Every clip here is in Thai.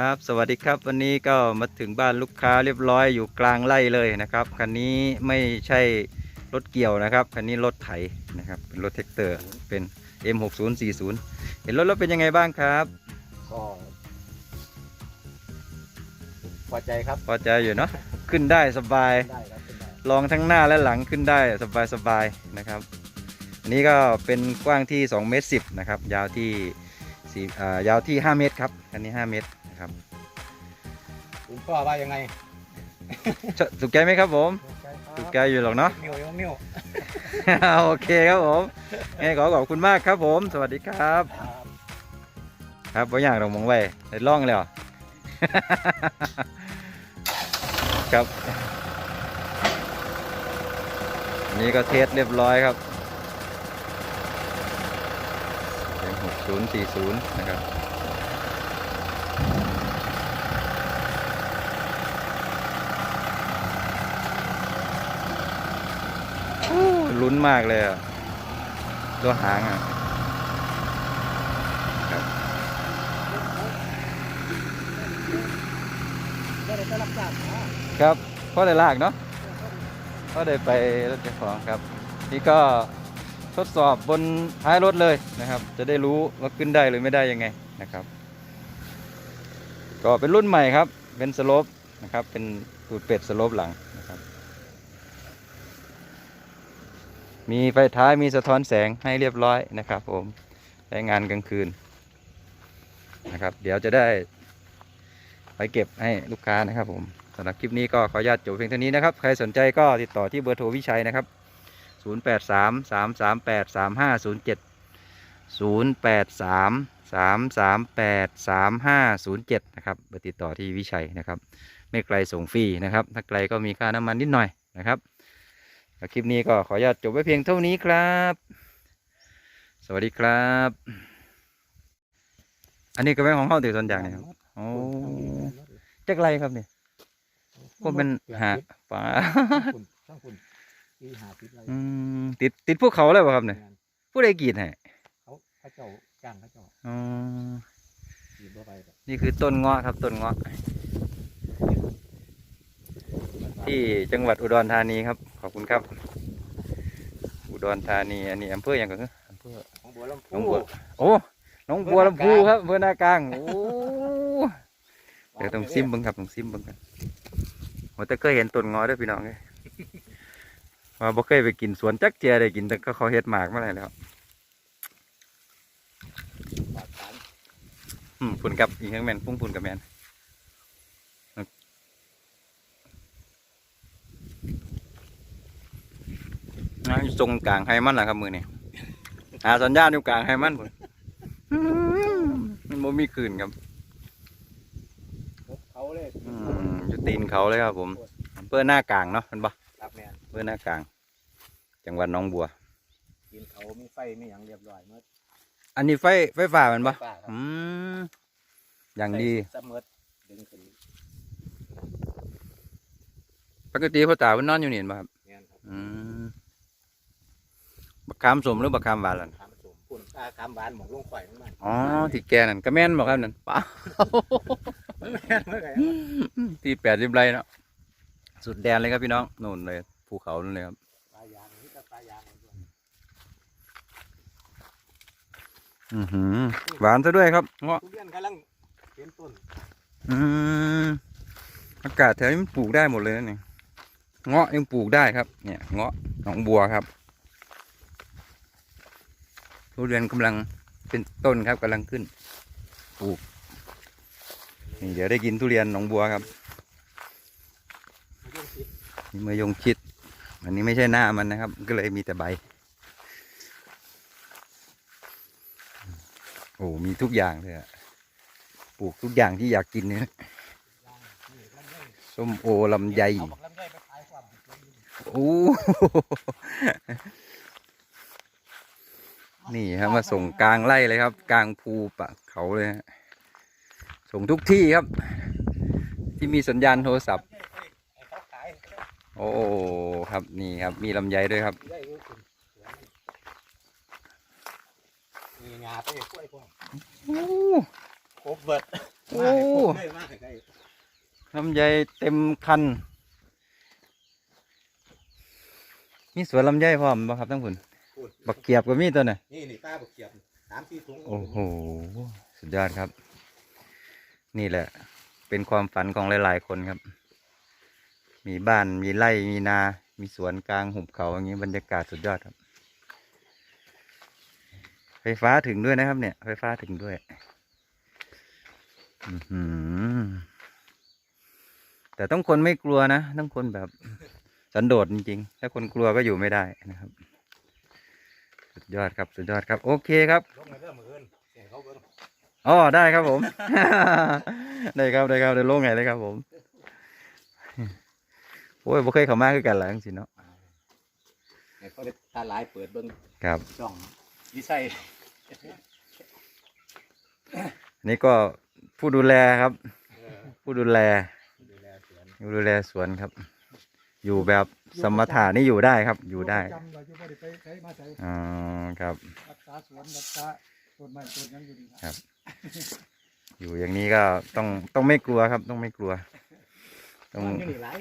ครับ สวัสดีครับ วันนี้ก็มาถึงบ้านลูกค้าเรียบร้อยอยู่กลางไร่เลยนะครับคันนี้ไม่ใช่รถเกี่ยวนะครับคันนี้รถไถนะครับเป็นรถแท็กเตอร์เป็น M6040 เห็นรถแล้วเป็นยังไงบ้างครับก็พอใจครับพอใจอยู่เนาะขึ้นได้สบายได้ครับเป็นได้ลองทั้งหน้าและหลังขึ้นได้สบายสบายๆนะครับอันนี้ก็เป็นกว้างที่2เมตร10นะครับยาวที่สี่อ่ายาวที่ 5 เมตรครับอันนี้ 5 เมตร นะครับคุณพ่อว่ายังไงชถูกใจไหมครับผมพอใจครับถูกใจอยู่หรอกเนาะนิ้วนิ้วโอเคครับผมงั้นขอขอบคุณมากครับผม สวัสดีครับ ครับครับว่าอย่างเรามองไว้ได้ล่องเลยเหรอครับอันนี่ก็เทสเรียบร้อยครับเป็นหกศูนย์สี่ศูนย์นะครับ ลุ้นมากเลยอะตัวหางอะได้ได้รับทราะครับพ่อได้ลากเนาะพ่อได้ไปรถเจ้าของครับ นี่ก็ทดสอบบนท้ายรถเลยนะครับ จะได้รู้ว่าขึ้นได้หรือไม่ได้ยังไงนะครับ ก็เป็นรุ่นใหม่ครับ เป็นสโลปนะครับ เป็นตูดเป็ดสโลปหลังนะครับ มีไฟท้ายมีสะท้อนแสงให้เรียบร้อยนะครับ ผมใช้งานกลางคืนนะครับ เดี๋ยวจะได้ไปเก็บให้ลูกค้านะครับ ผมสำหรับคลิปนี้ก็ขออนุญาตจบเพียงเท่านี้นะครับ ใครสนใจก็ติดต่อที่เบอร์โทรวิชัยนะครับ 083 338 3507 083 338 3507 นะครับเบอร์ติดต่อที่วิชัยนะครับ ไม่ไกลส่งฟรีนะครับ ถ้าไกลก็มีค่าน้ำมันนิดหน่อยนะครับ คลิปนี้ก็ขออนุญาตจบไว้เพียงเท่านี้ครับ สวัสดีครับ อันนี้ก็เป็นของเข้าถือส่วนอย่างนะครับโอ้จักไรครับเนี่ยก็เป็นหาป่าคุณช่างคุณที่หาติดอะไรอืมติดติดภูเขาเลยป่ะครับเนี่ยผู้ใดกรีดให้เขาเขาเจ้าจ้างเขาเจ้าอ๋ออยู่บ่ไปแบบนี่คือต้นเงาะครับต้นเงาะที่จังหวัดอุดรธานีครับขอบ คุณครับ อุดรธานีอันนี้อำเภออย่างก็คืออำเภอของบัวลำหนอพูงบัวโอ้หน้องบัวลำพูครับอำเภอนากลางโอ้เดี๋ยวต้องซิมเบิ้งครับต้องซิมเบิ้งกันผมแต่เคยเห็นต้นเงาะเด้วยพี่น้องเลยว่าบ่เคยไปกินสวนจักเจียได้กินแต่ก็เขาเฮ็ดหมากมาแล้วปากสารอืมพุ่นกับอีกทั้งแมนพุ่งพุ่นกับแมน ทรงกลางไฮมันแหละครับมือนี่หาสัญญาณอยู่กลางไฮมันพุ่นอื้อมันบ่มีคืนครับพบเขาเลยอืมอยู่ตีนเขาเลยครับ ผมอำเภอหน้ากลางเนาะมันบ่ครับแมนอำเภอหน้ากลาง จังหวัดหนองบัว กินเขามีไฟมีอย่างเรียบร้อยเมื่ออันนี้ไฟไฟฟ้ามันบ่ป้าครับอืมอย่างดี เสมอดึงขึ้นปกติพ่อตาเพิ่นนอนอยู่นี่เห็นบ่ครับ แมนครับ อืม บักคำสมหรือบักคำหวานล่ะคำสูงปุ่นตาคำหวานหมองลงข่อยลงมาอ๋อที่แกนั่นก็แม่นบอกครับนั่นป้าแม่นเมื่อไหร่ที่แปดสิบไรเนาะสุดแดนเลยครับพี่น้องนู่นเลยภูเขานู่นเลยครับปลายางนี่ก็ปลายางด้วยอือหือหวานซะด้วยครับเงาะทุเรียนกำลังเป็นต้นอืมอากาศแถวนี้มันปลูกได้หมดเลยนะเนี่ยเงาะยังปลูกได้ครับ เนี่ยเงาะหนองบัวครับ ทุเรียนกำลังเป็นต้นครับกำลังขึ้นปลูกนี่เดี๋ยวได้กินทุเรียนหนองบัวครับนี่มะยงชิดอันนี้ไม่ใช่หน้ามันนะครับ ก็เลยมีแต่ใบ โอ้มีทุกอย่างเลยอะปลูกทุกอย่างที่อยากกินเนี่ยยางนี่ลยส้มโอลำไยโอ้ นี่ครับมาส่งกลางไร่เลยครับ กลางภูปะเขาเลยฮะส่งทุกที่ครับ ที่มีสัญญาณโทรศัพท์ให้เขาขายโอ้ครับนี่ครับ มีลำไยด้วยครับได้รู้คุณมีงาไปกล้วยพวกโอ้กบเบิดโอ้มาให้กบเลยมาให้ไกลลำไยเต็มคัน มีสวนลำไยพร้อมบ่ครับทั้งผุน พูดบักเกียบก็มีตัวน่ะนี่นี่ป้าบักเขียบสามสี่ถุงโอ้โหสุดยอดครับ นี่แหละ เป็นความฝันของหลาย ๆ คนครับ มีบ้านมีไร่มีนา มีสวนกลางหุบเขาอย่างนี้บรรยากาศสุดยอดครับ ไฟฟ้าถึงด้วยนะครับ เนี่ย ไฟฟ้าถึงด้วยอื้อหือแต่ต้องคนไม่กลัวนะต้องคนแบบสันโดษจริงๆ ถ้าคนกลัวก็อยู่ไม่ได้นะครับสุด ยอดครับสุดยอดครับ โอเคครับลงในเรื่องมืออื่นเสียงเขาเบิ่งอ๋อได้ครับผม ได้ครับได้ครับได้โล่งไงเลยครับ ผม โอ้ยบ่เคยเข้ามาคือกันหลังสิเนาะให้เขาได้ตาหลายเปิดเบิ่งครับช่องวิสัยอันนี้ก็ผู้ดูแลครับเออผู้ดูแลดูแลสวนผู้ดูแลสวนครับ อยู่แบบ สมถะนี่อยู่ได้ครับ อยู่ได้จำเราอยู่บ่ได้ไปใช้มาใช้อ๋อครับ รักษาสวนรักษาต้นไม้ต้นหยังอยู่นี่ครับ อยู่อย่างนี้ก็ต้องต้องไม่กลัวครับ ต้องไม่กลัว ต้องบ้านอยู่นี่หลาย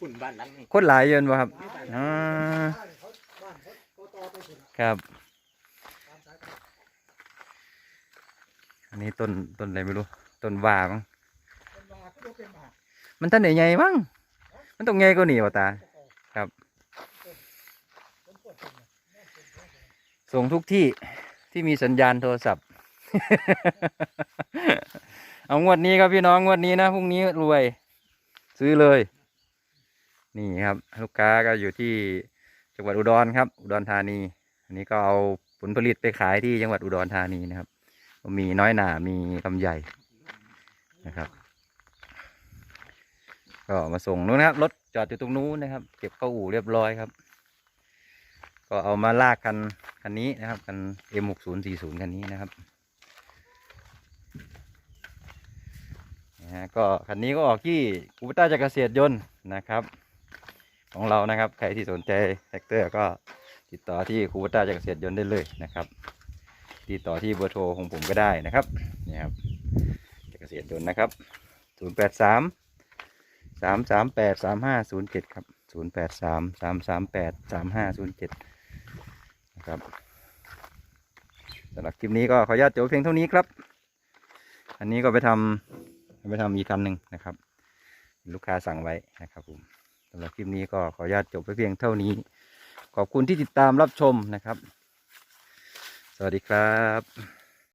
คุณบ้านหลังนี่คนหลายเยินบ่ครับอ๋อเขาบ้านเขาเขาต่อไปพุ่นน่ะครับตามสายตาอันนี้ต้นต้นอะไรไม่รู้ ต้นว่ามั้งเป็นบาก็บ่เป็นบามันท่านใหญ่ๆมั้งมันต้องใหญ่กว่านี้ว่ะตา ครับ ต้นต้นต้นน่ะ ส่งทุกที่ที่มีสัญญาณโทรศัพท์ เอางวดนี้ครับพี่น้องงวดนี้นะพรุ่งนี้รวย ซื้อเลย นี่ครับ ลูกค้าก็อยู่ที่จังหวัดอุดรครับ อุดรธานี อันนี้ก็เอาผลผลิตไปขายที่จังหวัดอุดรธานีนะครับ มีน้อยหนามีลำใหญ่นะครับ ก็มาส่งนู้นนะครับรถจอดอยู่ตรงนู้นนะครับ เก็บเข้าอู่เรียบร้อยครับ ก็เอามาลากคันคันนี้นะครับคัน M6040 คันนี้นะครับนะฮะก็คันนี้ก็ออกที่อุปต้าจักรเกษตรยนต์นะครับ ของเรานะครับใครที่สนใจแท็กเตอร์ก็ติดต่อที่คูปต้าจักรเกษตรยนต์ได้เลยนะครับ ติดต่อที่เบอร์โทรของผมก็ได้นะครับนี่ครับจักรเกษตรยนต์นะครับ 083 338 3507 ครับ 083 338 3507นะ ครับสำหรับคลิปนี้ก็ขออนุญาตจบเพียงเท่านี้ครับ อันนี้ก็ไปทำไปทำอีกคันหนึ่งนะครับ ลูกค้าสั่งไว้นะครับผมสำหรับคลิปนี้ก็ขออนุญาตจบไปเพียงเท่านี้ ขอบคุณที่ติดตามรับชมนะครับ สวัสดีครับ